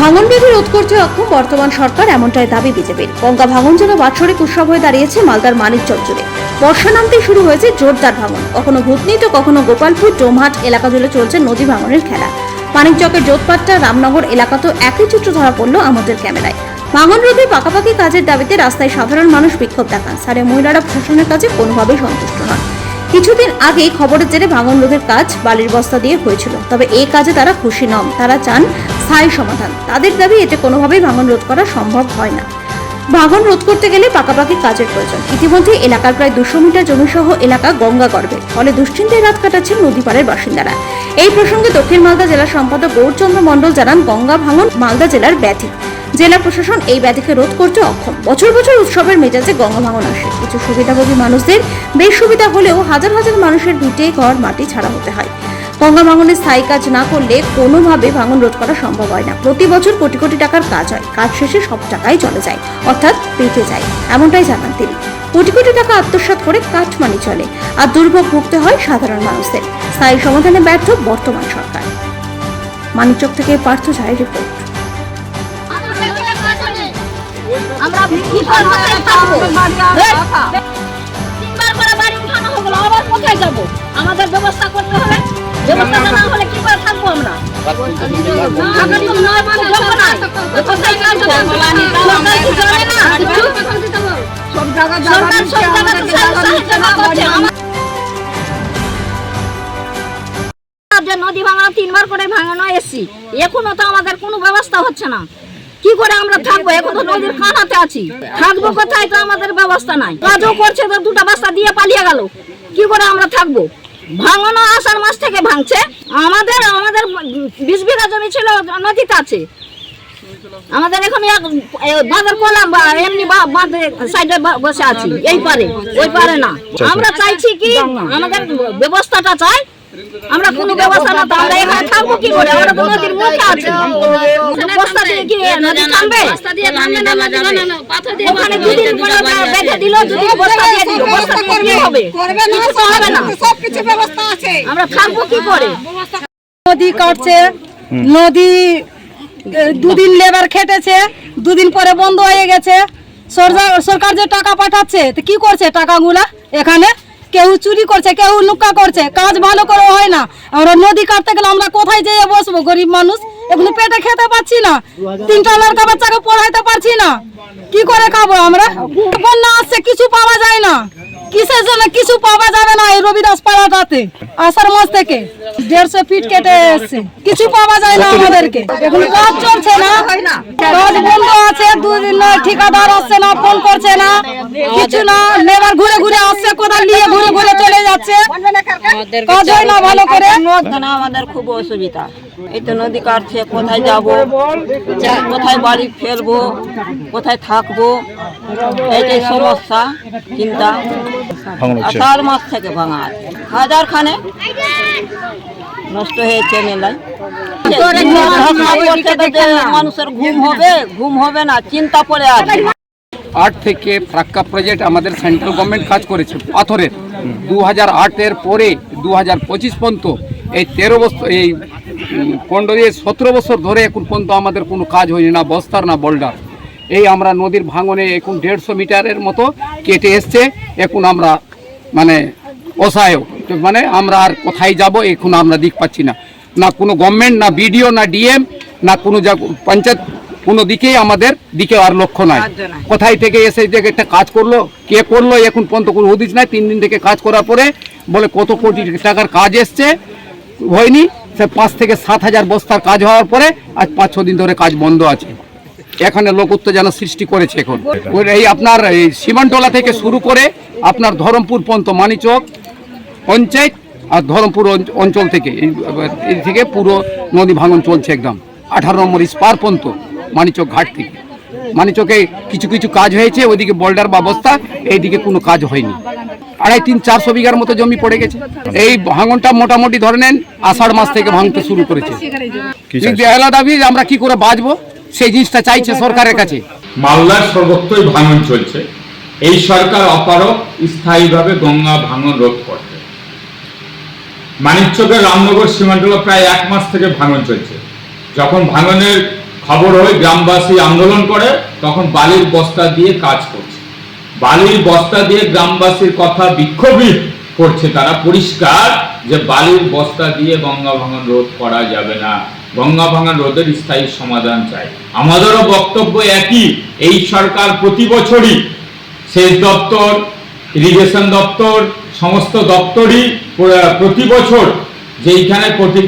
ভাঙন বিধি রোধ করতে অক্ষম বর্তমান সরকার এমনটাই দাবি বিজেপির। গঙ্গা ভাঙন যেন বাৎসরিক উৎসব হয়ে দাঁড়িয়েছে মালদার মানিকচক জুড়ে। বর্ষা নামতে শুরু হয়েছে জোরদার ভাঙন। কখনো ভূতনি তো কখনো গোপালপুর, ডোমহাট এলাকা জুড়ে চলছে নদী ভাঙনের খেলা। মানিকচকের জোতপাট্টা রামনগর এলাকা তো একই চিত্র ধরা পড়ল আমাদের ক্যামেরায়। ভাঙন রোধে পাকাপাকি কাজের দাবিতে রাস্তায় সাধারণ মানুষ বিক্ষোভ দেখান। স্থানীয় মহিলারা প্রশাসনের কাছে কোনোভাবেই সন্তুষ্ট নন। কিছুদিন আগেই খবরের জেরে ভাঙন রোধের কাজ বালির বস্তা দিয়ে হয়েছিল। তবে এই কাজে তারা খুশি নন। তারা চান স্থায়ী সমাধান। তাদের দাবি, এতে কোনোভাবেই ভাঙন রোধ করা সম্ভব হয় না। ভাঙন রোধ করতে গেলে পাকাপাকি কাজের প্রয়োজন। ইতিমধ্যে এলাকার প্রায় দুশো মিটার জমিসহ এলাকা গঙ্গা গর্ভে ফলে দুশ্চিন্তায় রাত কাটাচ্ছেন নদীপাড়ের বাসিন্দারা। এই প্রসঙ্গে দক্ষিণ মালদা জেলা সম্পাদক গৌরচন্দ্র মণ্ডল জানান, গঙ্গা ভাঙন মালদা জেলার ব্যাধি জেলা প্রশাসন এই ব্যাধিকে রোধ করতে অক্ষম। বছর বছর উৎসবের মেজাজে গঙ্গা ভাঙন আসে। কিছু সুবিধাভোগী মানুষদের বেশ সুবিধা হলেও হাজার হাজার মানুষের ভিটে, ঘর, মাটি ছাড়া হতে হয়। গঙ্গা ভাঙনের স্থায়ী কাজ না করলে কোনোভাবে ভাঙন রোধ করা সম্ভব হয় না। প্রতি বছর কোটি কোটি টাকার কাজ হয়। কাজ শেষে সব টাকাই চলে যায়, অর্থাৎ পেটে যায়। এমনটাই জানান তিনি। কোটি কোটি টাকা আত্মসাৎ করে কাঠমানি চলে, আর দুর্ভোগ ভুগতে হয় সাধারণ মানুষদের। স্থায়ী সমাধানে ব্যর্থ বর্তমান সরকার। মানিকচক থেকে পার্থ ঝাড়ের রিপোর্ট। আমরা থাকব তিনবার করে বাড়ি উঠানো আবার কোথায় যাব? আমাদের ব্যবস্থা করতে হবে ব্যবস্থা না হলে কি করে থাকব আমরা নদী ভাঙানো তিনবার করে ভাঙানো এসছি এখনও তো আমাদের কোনো ব্যবস্থা হচ্ছে না। করে আমরা থাকব? এখন তো নদীর আছি। থাকব কোথায় তো আমাদের ব্যবস্থা নাই। কাজও করছে, তো দুটা বস্তা দিয়ে পালিয়ে গেল। কি করে আমরা থাকব? মাস থেকে ভাঙছে। আমাদের আমাদের বিশ বিঘা জমি ছিল, নদীতে আছে। আমাদের এখন বাঁধের এমনি বাঁধে, সাইডে বসে আছি। এই পারে, ওই পারে না। আমরা চাইছি কি, আমাদের ব্যবস্থাটা চাই আমরা কোনো ব্যবস্থা না তো আমরা এখানে থাকব কি করে? আমরা তো নদীর মুখে আছি। বস্তা দিয়ে কি নদী থামবে? ওখানে দুদিন পরে বেঁধে দিল দুদিন বস্তা দিয়ে দিল। বস্তা দিয়ে কি হবে। কিছু তো হবে না। সবকিছু ব্যবস্থা আছে। আমরা থাকব কি করে? নদী কাটছে নদী দুদিন লেবার খেটেছে দুদিন পরে বন্ধ হয়ে গেছে। সরকার সরকার যে টাকা পাঠাচ্ছে তো কি করছে টাকাগুলা এখানে? কেউ চুরি করছে, কেউ লুকা করছে, কাজ ভালো করে হয় না। আমরা নদী কাটতে গেলে আমরা কোথায় যেয়ে বসবো? গরিব মানুষ, এখন পেটে খেতে পাচ্ছি না। তিনটা লড়কা বাচ্চাকে পড়াইতে পারছি না। কি করে খাব আমরা? বন্যা আসছে, কিছু পাওয়া যায় না। কিসের জন্য কিছু পাওয়া যাবে না এই রবিদাস পাড়াটাতে? আষাঢ় মাস থেকে দেড়শো ফিট কেটে এসছে। কিছু পাওয়া যায় না আমাদেরকে। এখন কাজ চলছে না। কাজ বন্ধ আছে দুদিন নয় ঠিকাদার আসছে না ফোন করছে না। কিছু না লেবার ঘুরে ঘুরে আসছে কোদাল নিয়ে ঘুরে ঘুরে চলে যাচ্ছে। কাজ হয় না ভালো করে। আমাদের খুব অসুবিধা। এই তো নদী কাটছে কোথায় যাব? কোথায় বাড়ি ফেলব কোথায় থাকব? এটাই সমস্যা চিন্তা। আষাঢ় মাস থেকে ভাঙা আছে। হাজার খানে নষ্ট হয়েছে মেলায়। মানুষের ঘুম হবে ঘুম হবে না চিন্তা পড়ে আছে। আট থেকে ফ্রাক্কা প্রজেক্ট আমাদের সেন্ট্রাল গভর্নমেন্ট কাজ করেছে পাথরের। দু হাজার আটের পরে দু হাজার পঁচিশ পর্যন্ত এই তেরো বছর এই পনেরো দিয়ে সতেরো বছর ধরে এখন পর্যন্ত আমাদের কোনো কাজ হয়নি না বস্তার না বোল্ডার এই আমরা নদীর ভাঙনে এখন দেড়শো মিটারের মতো কেটে এসছে এখন আমরা মানে অসহায়। তো মানে আমরা আর কোথায় যাব এখন আমরা দিক পাচ্ছি না। না কোনো গভর্নমেন্ট না বিডিও না ডিএম না কোনো যা পঞ্চায়েত কোনো দিকেই আমাদের দিকে আর লক্ষ্য নাই। কোথায় থেকে এসে যে একটা কাজ করল কে করল এখন পর্যন্ত কোনো হদিস নাই। তিন দিন থেকে কাজ করার পরে বলে কত কোটি টাকার কাজ এসছে হয়নি। সে পাঁচ থেকে সাত হাজার বস্তার কাজ হওয়ার পরে আজ পাঁচ ছ দিন ধরে কাজ বন্ধ আছে। এখানে লোক উত্তেজনা সৃষ্টি করেছে এখন। এই আপনার এই সীমান্তলা থেকে শুরু করে আপনার ধরমপুর পর্যন্ত মানিচক পঞ্চায়েত আর ধরমপুর অঞ্চল থেকে এই থেকে পুরো নদী ভাঙন চলছে একদম। আঠারো নম্বর স্পার পর্যন্ত মানিচক ঘাট থেকে। মানিচকে কিছু কিছু কাজ হয়েছে ওইদিকে বোল্ডার ব্যবস্থা এইদিকে কোনো কাজ হয়নি। আড়াই তিন চারশো বিঘার মতো জমি পড়ে গেছে। এই ভাঙনটা মোটামুটি ধরে নেন আষাঢ় মাস থেকে ভাঙতে শুরু করেছে। এলা দাবি আমরা কি করে বাঁচবো? সেই জিনিসটা চাইছে সরকারের কাছে। মালদার সর্বত্রই ভাঙন চলছে। এই সরকার অপারক স্থায়ীভাবে গঙ্গা ভাঙন রোধ করতে মানিকচকের রামনগর সীমান্তগুলো প্রায় এক মাস থেকে ভাঙন চলছে। যখন ভাঙনের খবর হয় গ্রামবাসী আন্দোলন করে, তখন বালির বস্তা দিয়ে কাজ করছে। বালির বস্তা দিয়ে গ্রামবাসীর কথা বিক্ষোভী করছে। তারা পরিষ্কার যে বালির বস্তা দিয়ে গঙ্গা ভাঙন রোধ করা যাবে না। গঙ্গা ভাঙন রোধের স্থায়ী সমাধান চাই। আমাদেরও বক্তব্য একই, এই সরকার প্রতি বছরই সেচ দপ্তর, ইরিগেশন দপ্তর সমস্ত দপ্তরই প্রতি বছর যেইখানে কোটি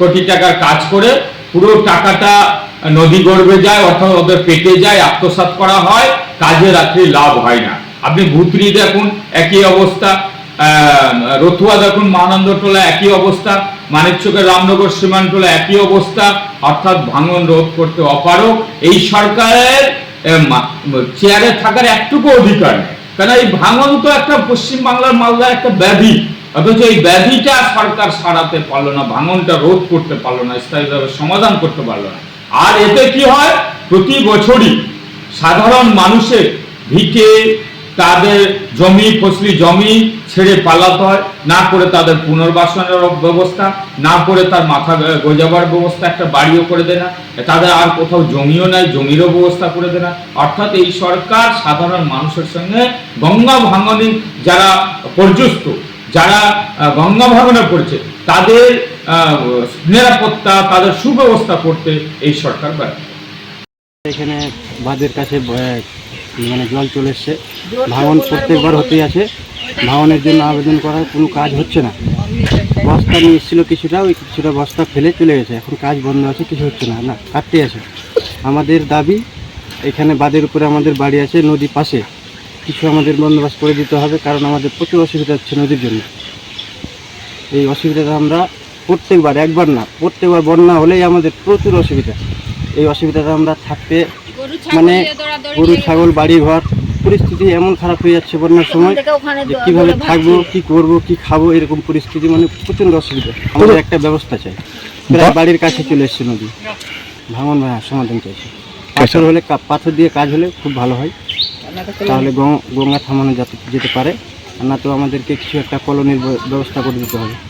কোটি টাকার কাজ করে, পুরো টাকাটা নদী গর্ভে যায়, অর্থাৎ ওদের পেটে যায়, আত্মসাৎ করা হয়, কাজে রাত্রি লাভ হয় না। আপনি ভুতরি দেখুন, একই অবস্থা রতুয়া দেখুন মহানন্দ টোলা একই অবস্থা মানিকচকের রামনগর সীমান্তলা একই অবস্থা, অর্থাৎ ভাঙন রোধ করতে অপারক এই সরকারের চেয়ারে থাকার একটুকু অধিকার নেই। কারণ এই ভাঙন তো একটা পশ্চিম বাংলার মালদা একটা ব্যাধি। অথচ এই ব্যাধিটা সরকার সারাতে পারল না, ভাঙনটা রোধ করতে পারল না, স্থায়ীভাবে সমাধান করতে পারল না। আর এতে কি হয়? প্রতি বছরই সাধারণ মানুষের ভিটে তাদের জমি, ফসলি জমি ছেড়ে পালাতে হয়। না করে তাদের পুনর্বাসনের ব্যবস্থা, না করে তার মাথা গোজাবার ব্যবস্থা, একটা বাড়িও করে দেয় না। তাদের আর কোথাও জমিও নাই, জমিরও ব্যবস্থা করে দেয় না। অর্থাৎ এই সরকার সাধারণ মানুষের সঙ্গে গঙ্গা ভাঙনে যারা পর্যস্ত, যারা গঙ্গা ভাঙনে পড়ছে, তাদের নিরাপত্তা, তাদের সুব্যবস্থা করতে এই সরকার ব্যর্থ। এখানে বাঁধের কাছে মানে জল চলে এসছে। ভাঙন প্রত্যেকবার হতেই আছে। ভাঙনের জন্য আবেদন করার কোনো কাজ হচ্ছে না। বস্তা নিয়ে এসেছিল কিছুটা, ওই কিছুটা বস্তা ফেলে চলে গেছে। এখন কাজ বন্ধ আছে, কিছু হচ্ছে না। না, কাটতে আছে। আমাদের দাবি, এখানে বাঁধের উপরে আমাদের বাড়ি আছে, নদী পাশে। কিছু আমাদের বন্দোবস্ত করে দিতে হবে, কারণ আমাদের প্রচুর অসুবিধা হচ্ছে নদীর জন্য। এই অসুবিধাটা আমরা প্রত্যেকবার, একবার না, প্রত্যেকবার বন্যা হলেই আমাদের প্রচুর অসুবিধা। এই অসুবিধাটা আমরা থাকতে মানে গরু ছাগল বাড়ি ঘর পরিস্থিতি এমন খারাপ হয়ে যাচ্ছে বন্যার সময় যে কীভাবে থাকব কি করব কি খাব এরকম পরিস্থিতি মানে প্রচণ্ড অসুবিধা। আমাদের একটা ব্যবস্থা চাই। প্রায় বাড়ির কাছে চলে এসছে নদী। ভাঙন ভাঙা সমাধান চাইছে। পাথর হলে কা- পাথর দিয়ে কাজ হলে খুব ভালো হয়। তাহলে গং- গঙ্গা থামানো যাতে যেতে পারে। আর না তো আমাদেরকে কিছু একটা কলোনির ব্যবস্থা করে দিতে হবে।